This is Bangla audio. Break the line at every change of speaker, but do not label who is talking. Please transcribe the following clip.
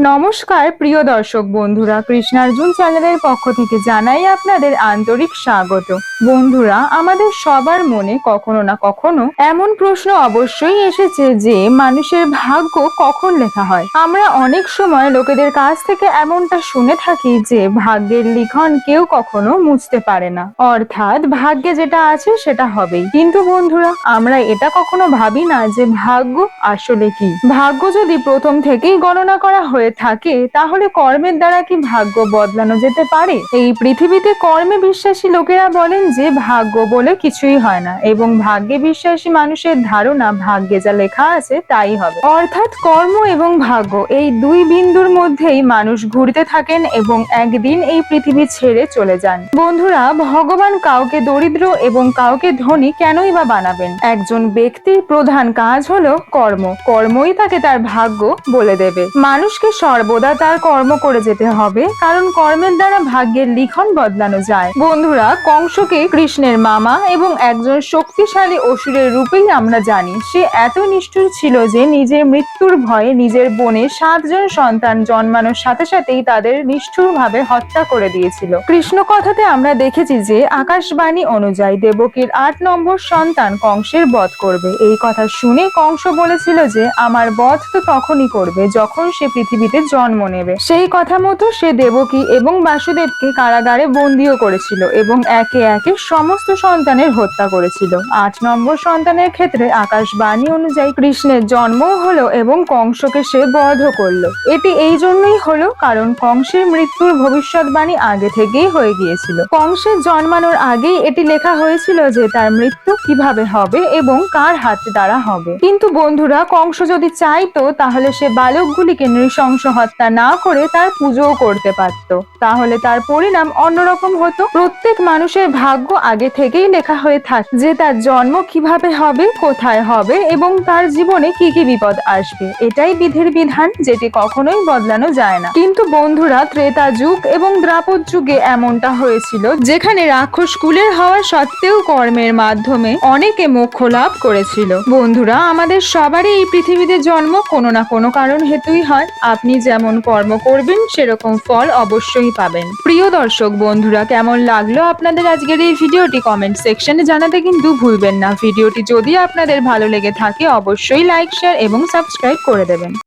নমস্কার, প্রিয় দর্শক বন্ধুরা। কৃষ্ণার্জুন চ্যানেলের পক্ষ থেকে জানাই আপনাদের আন্তরিক স্বাগত। বন্ধুরা, আমাদের সবার মনে কখনো না কখনো এমন প্রশ্ন অবশ্যই এসেছে যে, মানুষের ভাগ্য কখন লেখা হয়? আমরা অনেক সময় লোকেদের কাছ থেকে এমনটা শুনে থাকি যে, ভাগ্যের লিখন কেউ কখনো মুছতে পারে না। অর্থাৎ ভাগ্যে যেটা আছে সেটা হবেই। কিন্তু বন্ধুরা, আমরা এটা কখনো ভাবি না যে, ভাগ্য আসলে কি? ভাগ্য যদি প্রথম থেকেই গণনা করা হয়ে থাকে, তাহলে কর্মের দ্বারা কি ভাগ্য বদলানো যেতে পারে? এই পৃথিবীতে কর্মে বিশ্বাসী লোকেরা বলেন যে, ভাগ্য বলে কিছুই হয় না এবং ভাগ্যে বিশ্বাসী মানুষের ধারণা ভাগ্যে যা লেখা আছে তাই হবে। অর্থাৎ কর্ম এবং ভাগ্য এই দুই বিন্দুর মধ্যেই মানুষ ঘুরতে থাকেন এবং একদিন এই পৃথিবী ছেড়ে চলে যান। বন্ধুরা, ভগবান কাউকে দরিদ্র এবং কাউকে ধনী কেনই বা বানাবেন? একজন ব্যক্তির প্রধান কাজ হলো কর্ম। কর্মই তাকে তার ভাগ্য বলে দেবে। মানুষকে সর্বদা তার কর্ম করে যেতে হবে, কারণ কর্মের দ্বারা ভাগ্যের লিখন বদলানো যায়। বন্ধুরা, কংসকে কৃষ্ণের মামা এবং একজন শক্তিশালী অসুরের রূপেই আমরা জানি। সে এত নিষ্ঠুর ছিল যে নিজের মৃত্যুর ভয়ে নিজের বোনের সাতজন সন্তান জন্মানোর সাথে সাথেই তাদের নিষ্ঠুরভাবে হত্যা করে দিয়েছিল। কৃষ্ণ কথাতে আমরা দেখেছি যে আকাশবাণী অনুযায়ী দেবকীর আট নম্বর সন্তান কংসের বধ করবে। এই কথা শুনে কংস বলেছিল যে, আমার বধ তো তখনই করবে যখন সে পৃথিবীতে জন্ম নেবে। সেই কথা মতো সে দেবকী এবং বাসুদেবকে কারাগারে বন্দিও করেছিল এবং একে একে সমস্ত সন্তানের হত্যা করেছিল। আট নম্বর সন্তানের ক্ষেত্রে আকাশবাণী অনুযায়ী কৃষ্ণের জন্ম হলো এবং কংসকে সে বধ করল। এটি এই জন্যই হলো কারণ কংসের মৃত্যুর ভবিষ্যৎবাণী আগে থেকেই হয়ে গিয়েছিল। কংসের জন্মানোর আগেই এটি লেখা হয়েছিল যে তার মৃত্যু কীভাবে হবে এবং কার হাতে দ্বারা হবে। কিন্তু বন্ধুরা, কংস যদি চাইতো, তাহলে সে বালকগুলিকে নৃশংস হত্যা না করে তার পুজোও করতে পারত। তাহলে তার পরিণাম অন্যরকম হতো। প্রত্যেক মানুষের ভাগ্য আগে থেকেই লেখা হয়ে থাকে যে তার জন্ম কীভাবে হবে, কোথায় হবে এবং তার জীবনে কি কি বিপদ আসবে। এটাই বিধির বিধান, যেটি কখনোই বদলানো যায় না। কিন্তু বন্ধুরা, ত্রেতা যুগ এবং দ্রাপদ যুগে এমনটা হয়েছিল, যেখানে রাক্ষস কুলের হওয়া সত্ত্বেও কর্মের মাধ্যমে অনেকে মোক্ষ লাভ করেছিল। বন্ধুরা, আমাদের সবারই এই পৃথিবীতে জন্ম কোনো না কোনো কারণ হেতুই হয়। আপনি যেমন কর্ম করবেন, সেরকম ফল অবশ্যই পাবেন। প্রিয় দর্শক, বন্ধুরা, কেমন লাগল আপনাদের আজকের এই ভিডিওটি কমেন্ট সেকশনে জানাতে কিন্তু ভুলবেন না। ভিডিওটি যদি আপনাদের ভালো লেগে থাকে, অবশ্যই লাইক, শেয়ার এবং সাবস্ক্রাইব করে দেবেন।